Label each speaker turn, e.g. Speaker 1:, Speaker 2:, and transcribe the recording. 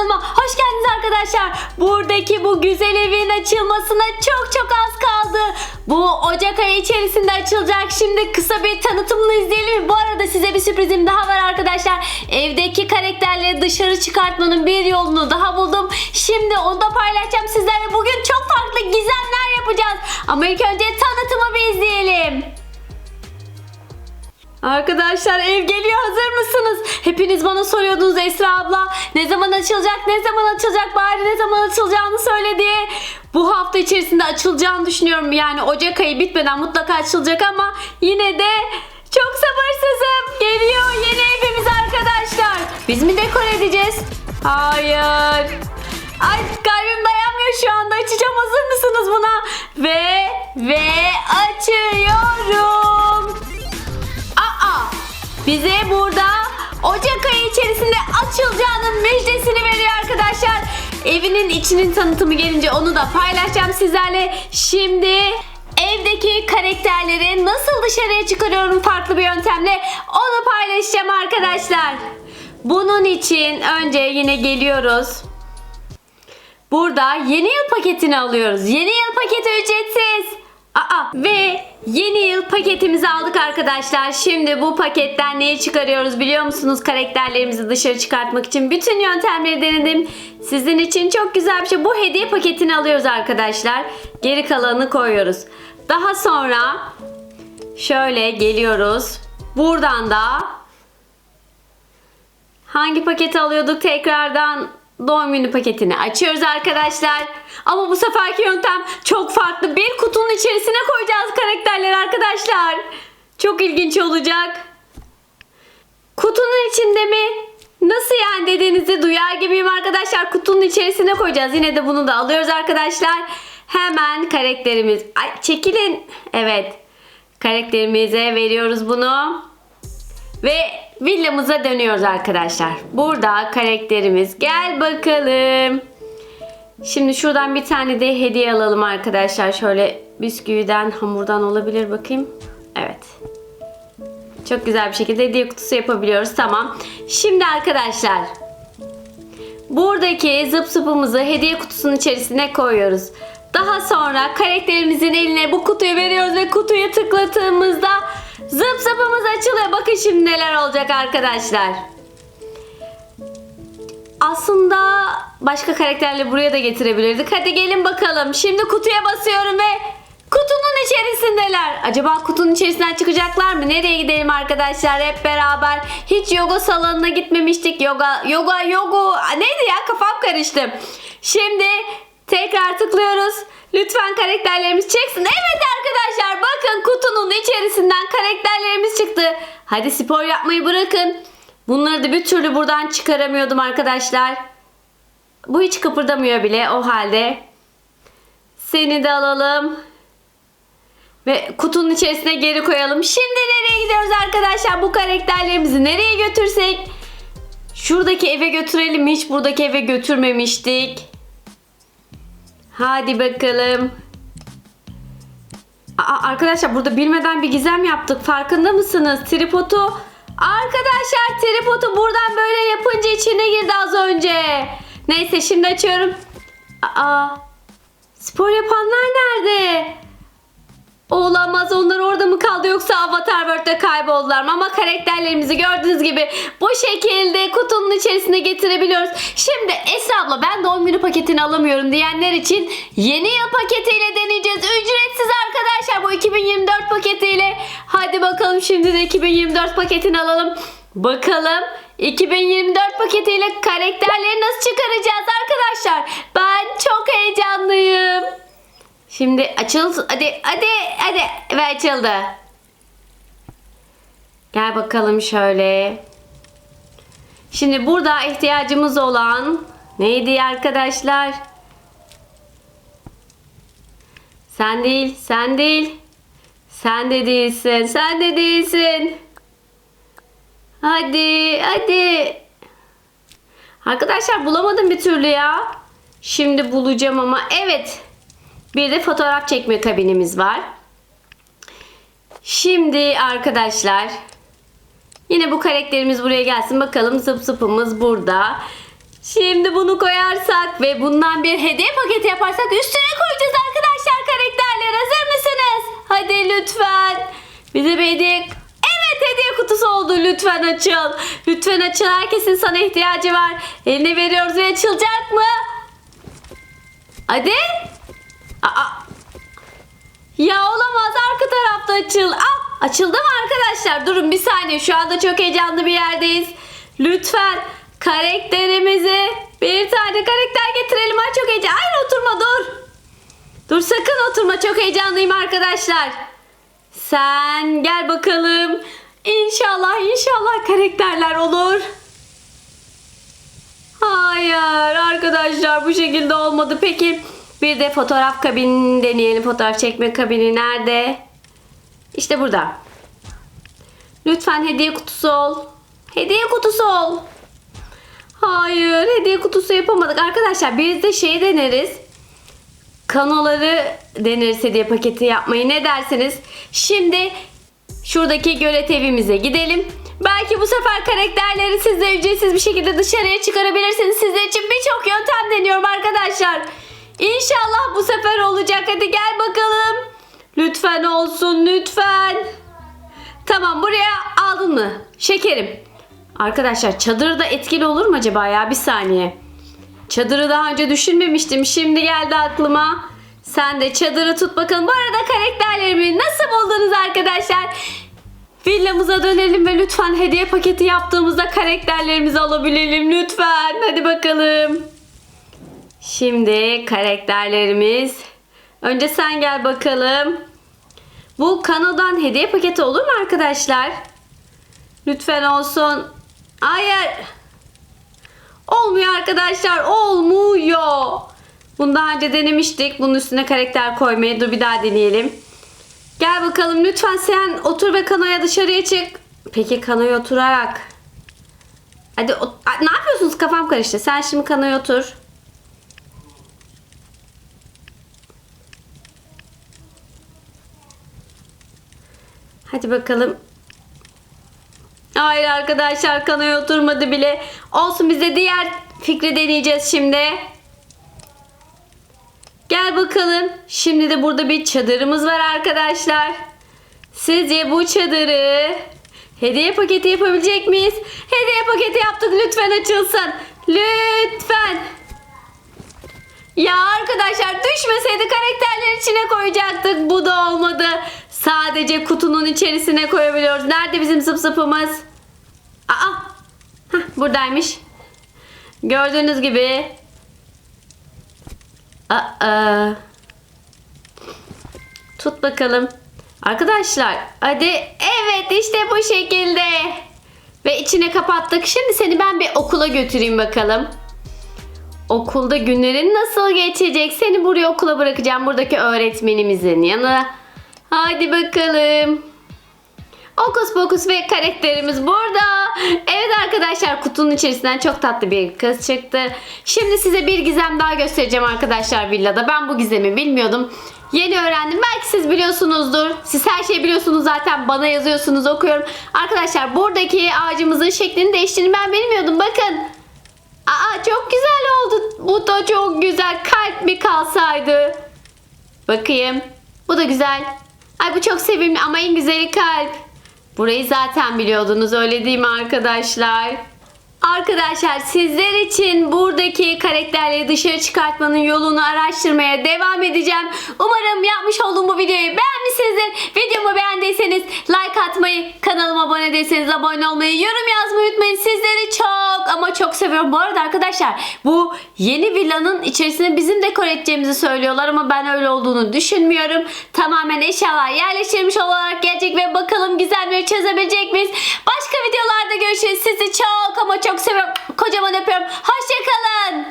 Speaker 1: kanalıma hoş geldiniz arkadaşlar. Buradaki bu güzel evin açılmasına çok çok az kaldı. Bu Ocak ayı içerisinde açılacak. Şimdi kısa bir tanıtımını izleyelim. Bu arada size bir sürprizim daha var arkadaşlar. Evdeki karakterleri dışarı çıkartmanın bir yolunu daha buldum. Şimdi onu da paylaşacağım sizlerle. Bugün çok farklı gizemler yapacağız. Ama ilk önce tanıtımı bir izleyelim. Arkadaşlar ev geliyor hazır mısınız? Hepiniz bana soruyordunuz Esra abla ne zaman açılacak ne zaman açılacak bari ne zaman açılacağını söyle diye. Bu hafta içerisinde açılacağını düşünüyorum yani Ocak ayı bitmeden mutlaka açılacak ama yine de çok sabırsızım. Geliyor yeni evimiz arkadaşlar. Biz mi dekor edeceğiz? Hayır. Ay kalbim dayanmıyor şu anda açacağım hazır mısınız buna? Ve ve açıyorum. Bize burada Ocak ayı içerisinde açılacağının müjdesini veriyor arkadaşlar. Evinin içinin tanıtımı gelince onu da paylaşacağım sizlerle. Şimdi evdeki karakterleri nasıl dışarıya çıkarıyorum farklı bir yöntemle onu paylaşacağım arkadaşlar. Bunun için önce yine geliyoruz. Burada yeni yıl paketini alıyoruz. Yeni yıl paketi ücretsiz. Aa ve yeni yıl paketimizi aldık arkadaşlar. Şimdi bu paketten neyi çıkarıyoruz biliyor musunuz? Karakterlerimizi dışarı çıkartmak için bütün yöntemleri denedim. Sizin için çok güzel bir şey. Bu hediye paketini alıyoruz arkadaşlar. Geri kalanını koyuyoruz. Daha sonra şöyle geliyoruz. Buradan da hangi paketi alıyorduk tekrardan doğum günü paketini açıyoruz arkadaşlar. Ama bu seferki yöntem çok farklı. Bir kutunun içerisine koyacağız karakterleri arkadaşlar. Çok ilginç olacak. Kutunun içinde mi? Nasıl yani dediğinizi duyar gibiyim arkadaşlar. Kutunun içerisine koyacağız. Yine de bunu da alıyoruz arkadaşlar. Hemen karakterimiz. Ay çekilin. Evet. Karakterimize veriyoruz bunu. Ve villamıza dönüyoruz arkadaşlar. Burada karakterimiz. Gel bakalım. Şimdi şuradan bir tane de hediye alalım arkadaşlar. Şöyle bisküviden, hamurdan olabilir bakayım. Evet. Çok güzel bir şekilde hediye kutusu yapabiliyoruz. Tamam. Şimdi arkadaşlar. Buradaki zıp zıpımızı hediye kutusunun içerisine koyuyoruz. Daha sonra karakterimizin eline bu kutuyu veriyoruz ve kutuyu tıkladığımızda zıp zıpımız açılıyor. Bakın şimdi neler olacak arkadaşlar. Aslında başka karakterle buraya da getirebilirdik. Hadi gelin bakalım. Şimdi kutuya basıyorum ve kutunun içerisindeler. Acaba kutunun içerisinden çıkacaklar mı? Nereye gidelim arkadaşlar hep beraber? Hiç yoga salonuna gitmemiştik. Yoga, yoga, yoga. Neydi ya? Kafam karıştı. Şimdi tekrar tıklıyoruz. Lütfen karakterlerimiz çıksın. Evet arkadaşlar bakın kutunun içerisinden karakterlerimiz çıktı. Hadi spor yapmayı bırakın. Bunları da bir türlü buradan çıkaramıyordum arkadaşlar. Bu hiç kıpırdamıyor bile o halde. Seni de alalım. Ve kutunun içerisine geri koyalım. Şimdi nereye gidiyoruz arkadaşlar? Bu karakterlerimizi nereye götürsek? Şuradaki eve götürelim. Hiç buradaki eve götürmemiştik. Hadi bakalım. Aa, arkadaşlar burada bilmeden bir gizem yaptık. Farkında mısınız? Tripodu. Arkadaşlar tripodu buradan böyle yapınca içine girdi az önce. Neyse şimdi açıyorum. Aa, spor yapanlar nerede? Olamaz onlar yoksa Avatar World'de kayboldular? Ama karakterlerimizi gördüğünüz gibi bu şekilde kutunun içerisine getirebiliyoruz. Şimdi Esra abla ben doğum günü paketini alamıyorum diyenler için yeni yıl paketiyle deneyeceğiz. Ücretsiz arkadaşlar bu 2024 paketiyle. Hadi bakalım şimdi de 2024 paketini alalım. Bakalım 2024 paketiyle karakterleri nasıl çıkaracağız arkadaşlar? Ben çok heyecanlıyım. Şimdi açıl hadi hadi hadi ve açıldı. Gel bakalım şöyle. Şimdi burada ihtiyacımız olan neydi arkadaşlar? Sen değil, sen değil. Sen de değilsin, sen de değilsin. Hadi, hadi. Arkadaşlar bulamadım bir türlü ya. Şimdi bulacağım ama evet. Bir de fotoğraf çekme kabinimiz var. Şimdi arkadaşlar yine bu karakterimiz buraya gelsin. Bakalım zıp zıpımız burada. Şimdi bunu koyarsak ve bundan bir hediye paketi yaparsak üstüne koyacağız arkadaşlar karakterler. Hazır mısınız? Hadi lütfen. Bize bir hediye... Hediye kutusu oldu. Lütfen açıl. Lütfen açıl. Herkesin sana ihtiyacı var. Eline veriyoruz ve açılacak mı? Hadi. Aa. Ya olamaz arka tarafta açıl. Ah, açıldı mı arkadaşlar? Durun bir saniye. Şu anda çok heyecanlı bir yerdeyiz. Lütfen karakterimizi bir tane karakter getirelim. Ay çok heyecan. Hayır oturma dur. Dur sakın oturma. Çok heyecanlıyım arkadaşlar. Sen gel bakalım. İnşallah inşallah karakterler olur. Hayır arkadaşlar bu şekilde olmadı. Peki bir de fotoğraf kabinini deneyelim. Fotoğraf çekme kabini nerede? İşte burada. Lütfen hediye kutusu ol. Hediye kutusu ol. Hayır hediye kutusu yapamadık. Arkadaşlar biz de şey deneriz. Kanoları deneriz hediye paketi yapmayı. Ne dersiniz? Şimdi şuradaki gölet evimize gidelim. Belki bu sefer karakterleri siz de ücretsiz bir şekilde dışarıya çıkarabilirsiniz. Sizler için birçok yöntem deniyorum arkadaşlar. İnşallah bu sefer olacak. Hadi gel bakalım. Lütfen olsun lütfen. Tamam buraya aldın mı? Şekerim. Arkadaşlar çadır da etkili olur mu acaba ya? Bir saniye. Çadırı daha önce düşünmemiştim. Şimdi geldi aklıma. Sen de çadırı tut bakalım. Bu arada karakterlerimi nasıl buldunuz arkadaşlar? Villamıza dönelim ve lütfen hediye paketi yaptığımızda karakterlerimizi alabilelim lütfen. Hadi bakalım. Şimdi karakterlerimiz. Önce sen gel bakalım. Bu Kano'dan hediye paketi olur mu arkadaşlar? Lütfen olsun. Hayır. Olmuyor arkadaşlar. Olmuyor. Bunu daha önce denemiştik. Bunun üstüne karakter koymayı. Dur bir daha deneyelim. Gel bakalım lütfen sen otur ve kanoya dışarıya çık. Peki kanoya oturarak. Hadi ne yapıyorsunuz kafam karıştı. Sen şimdi kanoya otur. Hadi bakalım. Hayır arkadaşlar kanoya oturmadı bile. Olsun biz de diğer fikri deneyeceğiz şimdi. Gel bakalım. Şimdi de burada bir çadırımız var arkadaşlar. Sizce bu çadırı hediye paketi yapabilecek miyiz? Hediye paketi yaptık. Lütfen açılsın. Lütfen. Ya arkadaşlar düşmeseydi karakterler içine koyacaktık. Bu da olmadı. Sadece kutunun içerisine koyabiliyoruz. Nerede bizim zıp zıpımız? Aa. Hah, buradaymış. Gördüğünüz gibi Aa. Tut bakalım. Arkadaşlar hadi evet işte bu şekilde. Ve içine kapattık. Şimdi seni ben bir okula götüreyim bakalım. Okulda günlerin nasıl geçecek? Seni buraya okula bırakacağım. Buradaki öğretmenimizin yanına. Hadi bakalım. Okus pokus ve karakterimiz burada. Evet arkadaşlar kutunun içerisinden çok tatlı bir kız çıktı. Şimdi size bir gizem daha göstereceğim arkadaşlar villada. Ben bu gizemi bilmiyordum. Yeni öğrendim. Belki siz biliyorsunuzdur. Siz her şeyi biliyorsunuz zaten. Bana yazıyorsunuz okuyorum. Arkadaşlar buradaki ağacımızın şeklini değiştiğini ben bilmiyordum. Bakın. Aa çok güzel oldu. Bu da çok güzel. Kalp mi kalsaydı? Bakayım. Bu da güzel. Ay bu çok sevimli ama en güzeli kalp. Burayı zaten biliyordunuz öyle değil mi arkadaşlar? Arkadaşlar sizler için buradaki karakterleri dışarı çıkartmanın yolunu araştırmaya devam edeceğim. Umarım yapmış olduğum bu videoyu beğenmişsinizdir. Videomu beğendiyseniz like atmayı, kanalıma abone değilseniz abone olmayı, yorum yazmayı unutmayın. Sizleri çok ama çok seviyorum. Bu arada arkadaşlar bu yeni villanın içerisine bizim dekor edeceğimizi söylüyorlar ama ben öyle olduğunu düşünmüyorum. Tamamen eşyalar yerleştirilmiş olarak gelecek ve bakalım gizemleri çözebilecek miyiz? Başka videolarda görüşürüz. Sizi çok ama çok çok seviyorum. Kocaman öpüyorum. Hoşçakalın.